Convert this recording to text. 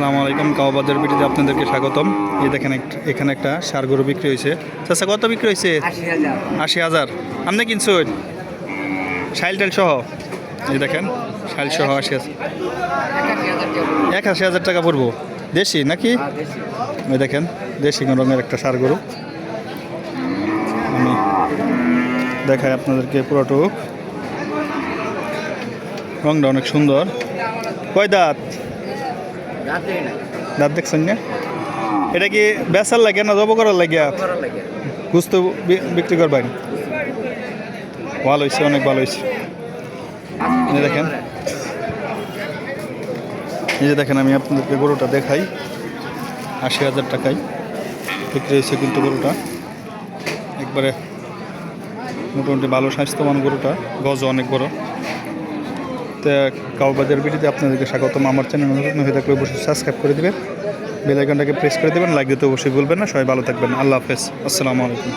আসসালামু আলাইকুম কাওবাজার বিটিতে আপনাদেরকে স্বাগতম। এই দেখেন এখানে একটা সার গরু বিক্রি হয়েছে। চাচা, কত বিক্রি হয়েছে? আশি হাজার। আপনি কিনছেন শাইল টাইল সহ? এই দেখেন, শাইল সহ আশি হাজার। এক আশি হাজার টাকা পড়ব। দেশি নাকি? এই দেখেন, দেশি রঙের একটা সার গরু। আমি দেখাই আপনাদেরকে পুরোটুক। রংটা অনেক সুন্দর। কয় দাঁত? দাঁত দেখছেন না? এটা কি বেচার লাগে না জব করার লাগে গুস্ত বিক্রি করবেন? ভালো হয়েছে অনেক ভালো হয়েছে দেখেন। এই যে দেখেন আমি আপনাদেরকে গরুটা দেখাই। আশি হাজার টাকায় বিক্রি হয়েছে কিন্তু গরুটা। একবারে মোটামুটি ভালো স্বাস্থ্যবান গরুটা গজ অনেক বড়। কাউবাজার ভিডিওতে আপনাদেরকে স্বাগতম। আমার চ্যানেল নতুন হয়ে থাকলে অবশ্যই সাবস্ক্রাইব করে দেবেন। বেলাইকনটাকে প্রেস করে দেবেন, লাইক দিতে অবশ্যই বলবেন না। সবাই ভালো থাকবেন। আল্লাহ হাফেজ। আসসালামু আলাইকুম।